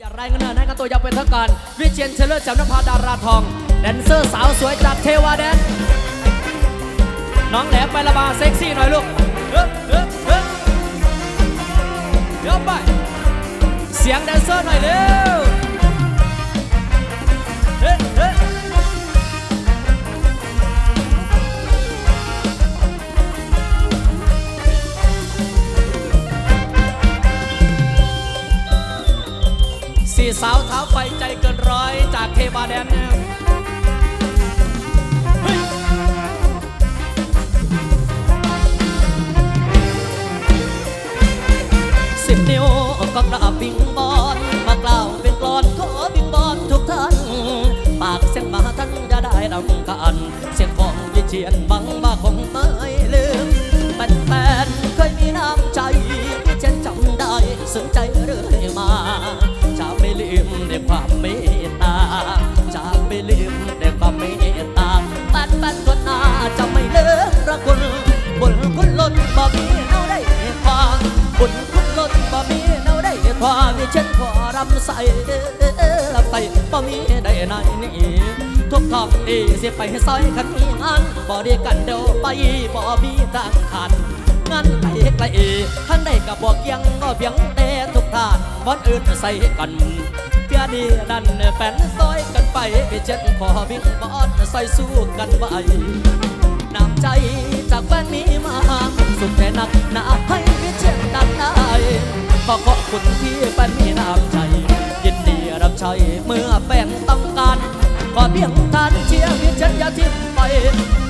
อย่ารเงินเนินให้กันตัวยาวเป็นเท่ากันวิเชียนเชลเลอร์จำนภาดาราทอง แดนเซอร์สาวสวยจากเทวาแดน น้องแหลมไประบาเซ็กซี่หน่อยลูกเฮ้ยเฮ้ยเฮ้ยเดี๋ยวไป เสียงแดนเซอร์หน่อยเร็ว สาวเท้าไฟใจเกินร้อยจากเทวาแดนเนี่ยเฮ้ยสิบนิ้วก็กราบิงบอนมากล่าวเป็นกลอนขอวิงบอนทุกท่าน ปากเสียงมาท่านจะได้รำคาญเสียงของวิเชียนบังว่าคงไม่ลืมแฟนๆเคยมีน้ำใจวิเชียนจำได้สนใจเรื่อย ล้นบ่มีเอาได้ควาบุญคุณล้นบ่มีเอาได้ควาวิเชียนขอรำใส่ลำไปบ่มีได้ไหนนี่ทุกทองดีสิไปซอยขันงานบ่ได้กันเดียวไปบ่มีทางขันงานไปไกลท่านได้กับบอกยังก็เพียงแต่ทุกท่านวันอื่นใส่กันเพื่อดีดันแฟนซอยกันไปไปเจ็ดขอวิ่งบอดใส่สู้กันไป น้ำใจ จากแฟนมีมาสุดแต่หนักหนาให้วิเชียนดันได้ขอขอบคุณที่แฟนมีน้ำใจ ยินดีรับใช้เมื่อแฟนต้องการ ขอเพียงท่านเชียร์วิเชียนอย่าทิ้งไป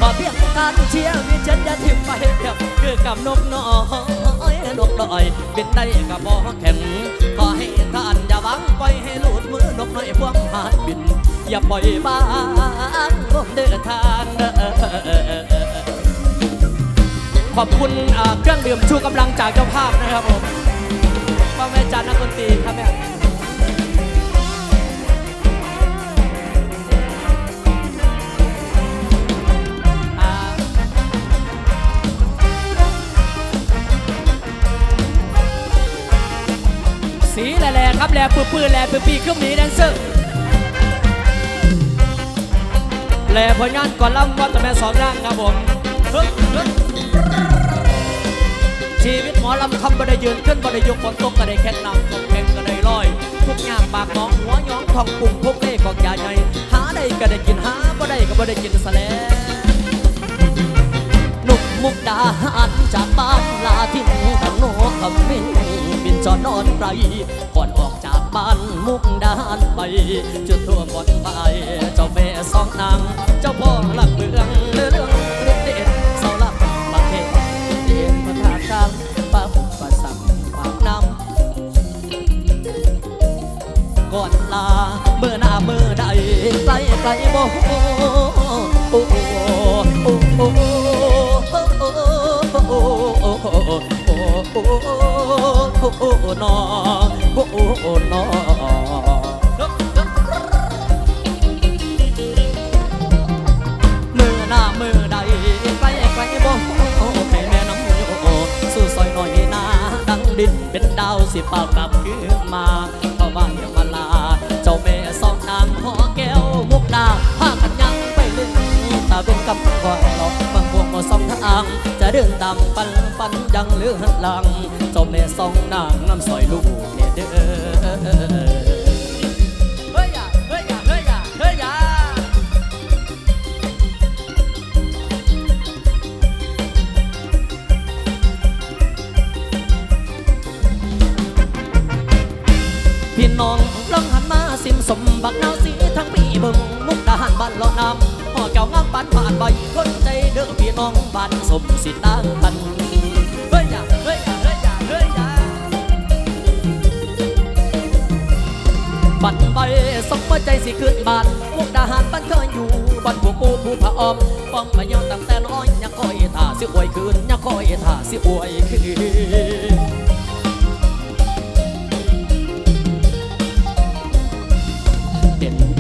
ขอเพียงท่านเชียร์วิเชียนอย่าทิ้งไปครับคือกับนกน้อยนกน้อยบินได้กับบ่อแข็งขอให้ท่านอย่าบังปล่อยให้หลุดมือนกน้อยพวงหาดบินอย่าปล่อยบ้างผมเดินทาง ขอบคุณเครื่องดื่มชูกำลังจากเจ้าภาพนะครับผมพ่อแม่จันนักดนตรีครับแม่อ่าสีแหล่ครับแหล่ปื้อๆแหล่ปื้อปีเครื่องหนีแดนเซอร์แหล่ผลงานก่อนล่ำวัดตะแม่สองร่างครับผมฮึฮึ ชีวิตหมอลำคำบ่ได้ยืนขึ้นบ่ได้ยกฝนตกก็ได้แค่นำตกแข่งก็ได้ลอย ทุกอย่างปากน้องหัวย้องทองปุ่มพวกเล่กอกยาใหญ่หาได้ก็ได้กินหาบ่ได้ก็บ่ได้กินซะแล้วนุกมุกดาหารจากบ้านลาทิ้งทางโนคำมินบินจอนอนไกลก่อนออกจากบ้านมุกดาหารไปจุดทั่วก่อนไปเจ้าแม่สองนาง่อนลาเมื่อหน้าเมื่อใดใส่ใส่บ่โอ้โอ้โอ้โอ้โอ้นอโอ้นอมือหน้ามือใดไปไปบ่ให้แม่น้ำโยสู่ซอยหน่อยนาดังดินเป็นดาวสิเป่ากับ กำก่อนหลอกบางพวงบ่สองทาง จะเดินตามปันปันยังเลือนหลังจ้าแม่สองนางน้ำซอยลูกเด้อเฮ้ยอย่าเฮ้ยเฮ้ยอย่าเฮ้ยพี่น้องลองหันมาสิมสมบักนาวสีทั้งปีบิ่งมุกดาหารบ้านเลาะน้ำ ห่อแก้วงามปานผ่านใบคนใจเด้อพี่น้องบ้านสมสิตั้งกันเฮ้ยอย่าเฮ้ยอย่าเฮ้ยอย่าเฮ้ยอย่าบันใบสมใจสิขึ้นบ้านมุกดาหารบ้านเคยอยู่บ้านผู้ปูผู้ผาออมป้องมาย้อนตั้งแต่น้อยยังคอยท่าสิอวยคืนยังคอยท่าสิอวยคืน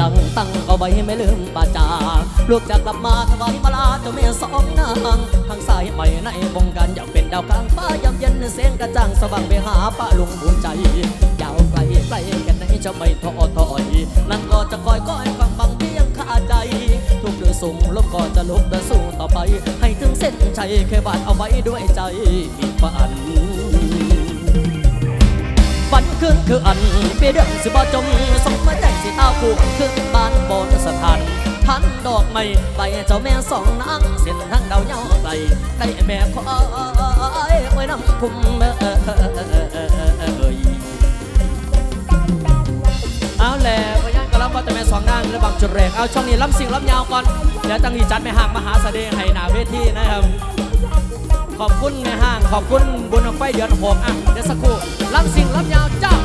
ด่นใดงตั้งเอาไว้ไม่ลืมป่าจาลูกจะกลับมาถวายมาลาเจ้าแม่สองนางทางสายใหม่ในวงการอยากเป็นดาวกลางฟ้ายามเย็นเสียงกระจ่างสว่างไปหาป้าลุงภูมิใจยาวไกลไกลแค่ไหนจะไม่ท้อถอยนั่นก็จะคอยก้อยฟังฟังที่ยังคาใจ ทุกเดือนสูงลบก็จะลุกเดินสู้ต่อไป ให้ถึงเส้นชัยแค่บาดเอาไว้ด้วยใจ ฝันคืนคืออันเปเดือนสิบ่จมสมมาใจสิตาคู่คือบ้านโบนสถานพันดอกไม้ใบเจ้าแม่สองนางเส้นทางดาวเยาไกลได้แม่คอยไว้นำคุมเอ่ยเอาแล้วก็ยังกระลำว่าแต่แม่สองนางและบางจุดแรกเอาช่องนี้ล้ำสิ่งล้ำยาวก่อนเดี๋ยวจังหีจัดแม่ห่างมหาเสด็จให้หนาเวทีนะครับ ขอบคุณในห้าง ขอบคุณบุญไฟเดือนหกอะเดี๋ยวสักครู่รับสิ่งรับยาวเจ้า